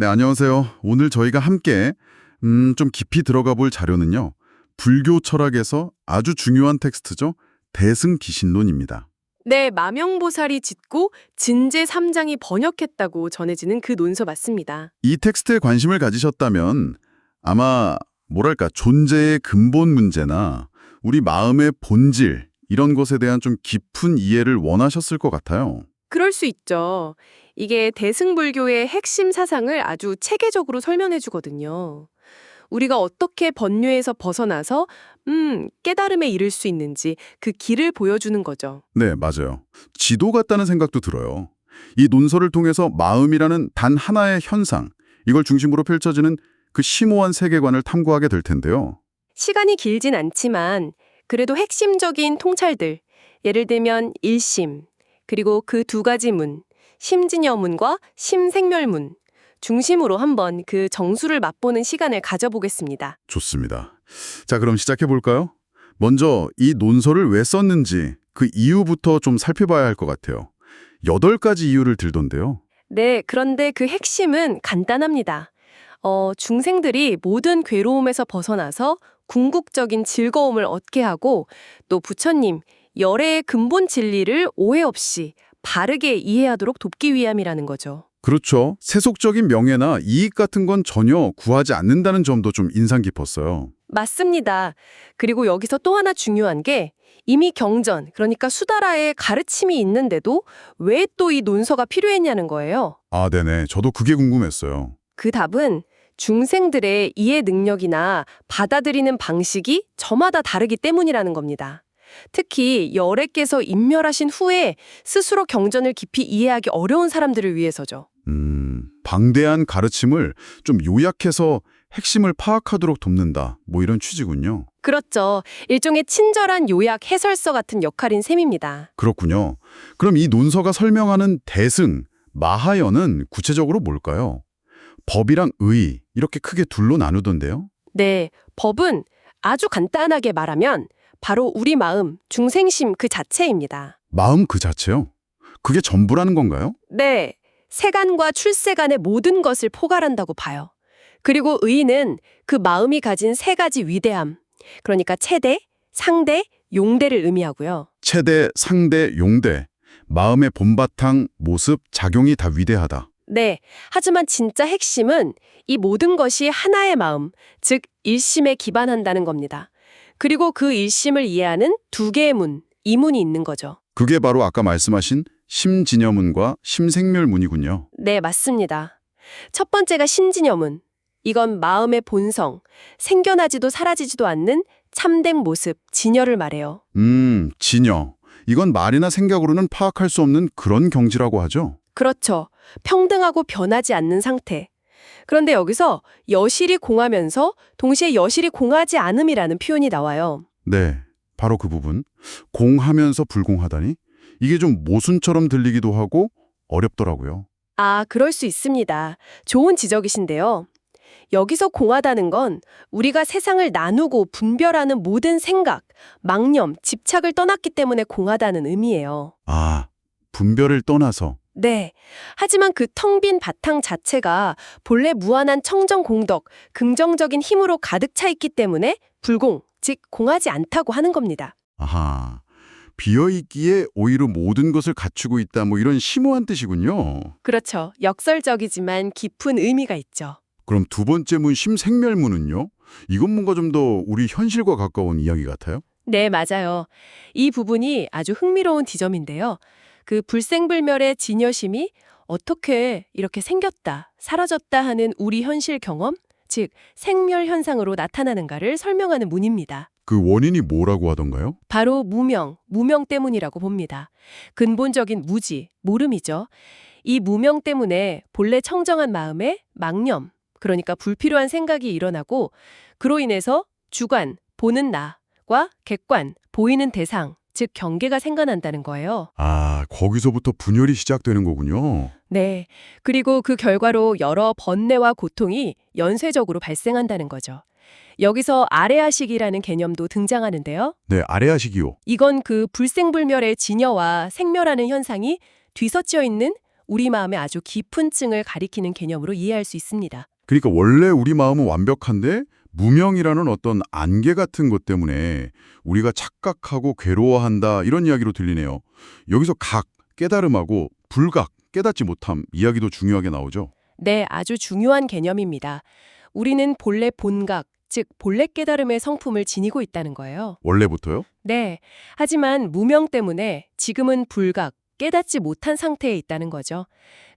네, 안녕하세요. 오늘 저희가 함께 음, 좀 깊이 들어가 볼 자료는요. 불교 철학에서 아주 중요한 텍스트죠. 대승기신론입니다. 네, 마명보살이 짓고 진제 3장이 번역했다고 전해지는 그 논서 맞습니다. 이 텍스트에 관심을 가지셨다면 아마 뭐랄까 존재의 근본 문제나 우리 마음의 본질 이런 것에 대한 좀 깊은 이해를 원하셨을 것 같아요. 그럴 수 있죠. 이게 대승불교의 핵심 사상을 아주 체계적으로 설명해 주거든요. 우리가 어떻게 번뇌에서 벗어나서 음, 깨달음에 이를 수 있는지 그 길을 보여주는 거죠. 네, 맞아요. 지도 같다는 생각도 들어요. 이 논설을 통해서 마음이라는 단 하나의 현상, 이걸 중심으로 펼쳐지는 그 심오한 세계관을 탐구하게 될 텐데요. 시간이 길진 않지만 그래도 핵심적인 통찰들, 예를 들면 일심, 그리고 그 두 가지 문, 심진여문과 심생멸문 중심으로 한번 그 정수를 맛보는 시간을 가져보겠습니다. 좋습니다. 자, 그럼 시작해 볼까요? 먼저 이 논설을 왜 썼는지 그 이유부터 좀 살펴봐야 할 것 같아요. 여덟 가지 이유를 들던데요. 네, 그런데 그 핵심은 간단합니다. 어, 중생들이 모든 괴로움에서 벗어나서 궁극적인 즐거움을 얻게 하고 또 부처님, 열애의 근본 진리를 오해 없이 바르게 이해하도록 돕기 위함이라는 거죠. 그렇죠. 세속적인 명예나 이익 같은 건 전혀 구하지 않는다는 점도 좀 인상 깊었어요. 맞습니다. 그리고 여기서 또 하나 중요한 게 이미 경전, 그러니까 수다라의 가르침이 있는데도 왜 또 이 논서가 필요했냐는 거예요. 아, 네네. 저도 그게 궁금했어요. 그 답은 중생들의 이해 능력이나 받아들이는 방식이 저마다 다르기 때문이라는 겁니다. 특히 열애께서 인멸하신 후에 스스로 경전을 깊이 이해하기 어려운 사람들을 위해서죠. 음, 방대한 가르침을 좀 요약해서 핵심을 파악하도록 돕는다. 뭐 이런 취지군요. 그렇죠. 일종의 친절한 요약 해설서 같은 역할인 셈입니다. 그렇군요. 그럼 이 논서가 설명하는 대승, 마하연은 구체적으로 뭘까요? 법이랑 의 이렇게 크게 둘로 나누던데요. 네, 법은 아주 간단하게 말하면 바로 우리 마음, 중생심 그 자체입니다. 마음 그 자체요? 그게 전부라는 건가요? 네, 세간과 출세간의 모든 것을 포괄한다고 봐요. 그리고 의는 그 마음이 가진 세 가지 위대함, 그러니까 체대, 상대, 용대를 의미하고요. 체대, 상대, 용대. 마음의 본바탕, 모습, 작용이 다 위대하다. 네, 하지만 진짜 핵심은 이 모든 것이 하나의 마음, 즉 일심에 기반한다는 겁니다. 그리고 그 일심을 이해하는 두 개의 문, 이문이 있는 거죠. 그게 바로 아까 말씀하신 심진여문과 심생멸문이군요. 네, 맞습니다. 첫 번째가 신진여문. 이건 마음의 본성, 생겨나지도 사라지지도 않는 참된 모습, 진여를 말해요. 음, 진여. 이건 말이나 생각으로는 파악할 수 없는 그런 경지라고 하죠. 그렇죠. 평등하고 변하지 않는 상태. 그런데 여기서 여실히 공하면서 동시에 여실히 공하지 않음이라는 표현이 나와요. 네, 바로 그 부분. 공하면서 불공하다니? 이게 좀 모순처럼 들리기도 하고 어렵더라고요. 아, 그럴 수 있습니다. 좋은 지적이신데요. 여기서 공하다는 건 우리가 세상을 나누고 분별하는 모든 생각, 망념, 집착을 떠났기 때문에 공하다는 의미예요. 아, 분별을 떠나서. 네. 하지만 그 텅 빈 바탕 자체가 본래 무한한 청정 공덕, 긍정적인 힘으로 가득 차 있기 때문에 불공, 즉 공하지 않다고 하는 겁니다. 아하. 비어있기에 오히려 모든 것을 갖추고 있다 뭐 이런 심오한 뜻이군요. 그렇죠. 역설적이지만 깊은 의미가 있죠. 그럼 두 번째 문 심생멸문은요? 이건 뭔가 좀 더 우리 현실과 가까운 이야기 같아요? 네, 맞아요. 이 부분이 아주 흥미로운 지점인데요. 그 불생불멸의 진여심이 어떻게 이렇게 생겼다, 사라졌다 하는 우리 현실 경험, 즉 생멸 현상으로 나타나는가를 설명하는 문입니다. 그 원인이 뭐라고 하던가요? 바로 무명, 무명 때문이라고 봅니다. 근본적인 무지, 모름이죠. 이 무명 때문에 본래 청정한 마음에 망념, 그러니까 불필요한 생각이 일어나고 그로 인해서 주관, 보는 나과 객관, 보이는 대상, 즉 경계가 생겨난다는 거예요. 아, 거기서부터 분열이 시작되는 거군요. 네. 그리고 그 결과로 여러 번뇌와 고통이 연쇄적으로 발생한다는 거죠. 여기서 아레아식이라는 개념도 등장하는데요. 네, 아래하시기요. 이건 그 불생불멸의 진여와 생멸하는 현상이 뒤섞여 있는 우리 마음의 아주 깊은 층을 가리키는 개념으로 이해할 수 있습니다. 그러니까 원래 우리 마음은 완벽한데 무명이라는 어떤 안개 같은 것 때문에 우리가 착각하고 괴로워한다 이런 이야기로 들리네요. 여기서 각, 깨달음하고 불각, 깨닫지 못함 이야기도 중요하게 나오죠. 네, 아주 중요한 개념입니다. 우리는 본래 본각, 즉 본래 깨달음의 성품을 지니고 있다는 거예요. 원래부터요? 네. 하지만 무명 때문에 지금은 불각, 깨닫지 못한 상태에 있다는 거죠.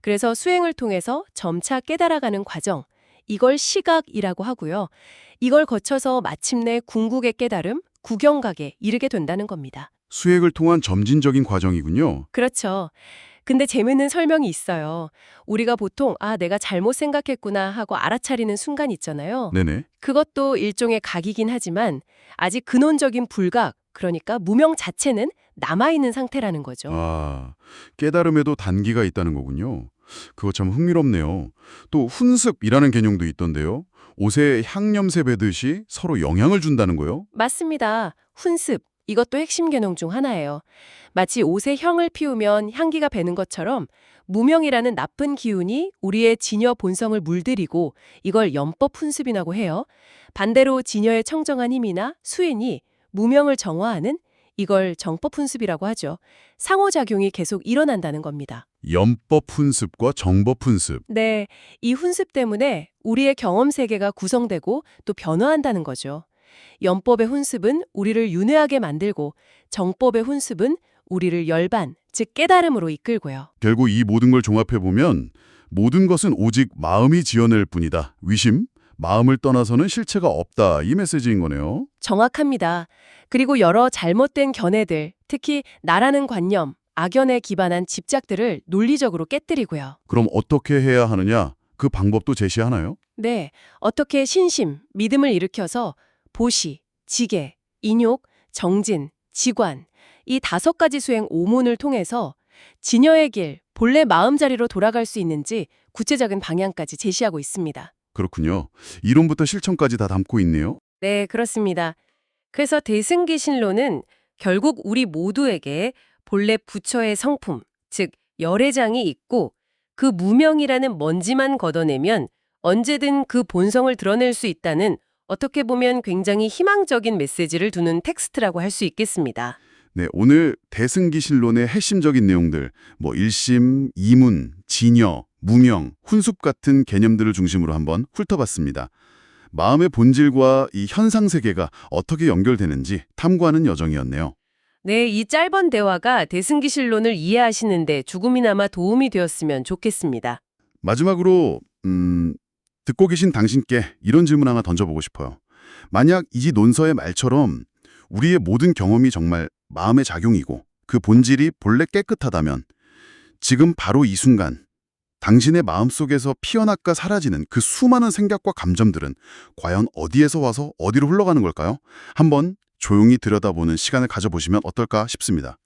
그래서 수행을 통해서 점차 깨달아가는 과정, 이걸 시각이라고 하고요. 이걸 거쳐서 마침내 궁극의 깨달음, 구경각에 이르게 된다는 겁니다. 수액을 통한 점진적인 과정이군요. 그렇죠. 근데 재밌는 설명이 있어요. 우리가 보통 아, 내가 잘못 생각했구나 하고 알아차리는 순간 있잖아요. 네네. 그것도 일종의 각이긴 하지만 아직 근원적인 불각, 그러니까 무명 자체는 남아있는 상태라는 거죠. 아, 깨달음에도 단기가 있다는 거군요. 그거 참 흥미롭네요. 또 훈습이라는 개념도 있던데요. 옷에 향냄새 배듯이 서로 영향을 준다는 거요? 맞습니다. 훈습. 이것도 핵심 개념 중 하나예요. 마치 옷에 향을 피우면 향기가 배는 것처럼 무명이라는 나쁜 기운이 우리의 진여 본성을 물들이고 이걸 연법 훈습이라고 해요. 반대로 진여의 청정한 힘이나 수인이 무명을 정화하는 이걸 정법 훈습이라고 하죠. 상호작용이 계속 일어난다는 겁니다. 연법 훈습과 정법 훈습. 네, 이 훈습 때문에 우리의 경험 세계가 구성되고 또 변화한다는 거죠. 연법의 훈습은 우리를 윤회하게 만들고 정법의 훈습은 우리를 열반, 즉 깨달음으로 이끌고요. 결국 이 모든 걸 종합해보면 모든 것은 오직 마음이 지어낼 뿐이다. 위심, 마음을 떠나서는 실체가 없다. 이 메시지인 거네요. 정확합니다. 그리고 여러 잘못된 견해들, 특히 나라는 관념, 악연에 기반한 집착들을 논리적으로 깨뜨리고요. 그럼 어떻게 해야 하느냐? 그 방법도 제시하나요? 네, 어떻게 신심, 믿음을 일으켜서 보시, 지계, 인욕, 정진, 지관 이 다섯 가지 수행 오문을 통해서 진여의 길, 본래 마음자리로 돌아갈 수 있는지 구체적인 방향까지 제시하고 있습니다. 그렇군요. 이론부터 실천까지 다 담고 있네요. 네, 그렇습니다. 그래서 대승기신론은 결국 우리 모두에게 본래 부처의 성품, 즉 열애장이 있고 그 무명이라는 먼지만 걷어내면 언제든 그 본성을 드러낼 수 있다는 어떻게 보면 굉장히 희망적인 메시지를 두는 텍스트라고 할 수 있겠습니다. 네, 오늘 대승기신론의 핵심적인 내용들, 뭐 일심, 이문, 진여, 무명, 훈습 같은 개념들을 중심으로 한번 훑어봤습니다. 마음의 본질과 이 현상 세계가 어떻게 연결되는지 탐구하는 여정이었네요. 네, 이 짧은 대화가 대승기신론을 이해하시는데 조금이나마 도움이 되었으면 좋겠습니다. 마지막으로 음, 듣고 계신 당신께 이런 질문 하나 던져보고 싶어요. 만약 이지 논서의 말처럼 우리의 모든 경험이 정말 마음의 작용이고 그 본질이 본래 깨끗하다면 지금 바로 이 순간 당신의 마음속에서 피어났가 사라지는 그 수많은 생각과 감정들은 과연 어디에서 와서 어디로 흘러가는 걸까요? 한번 조용히 들여다보는 시간을 가져보시면 어떨까 싶습니다.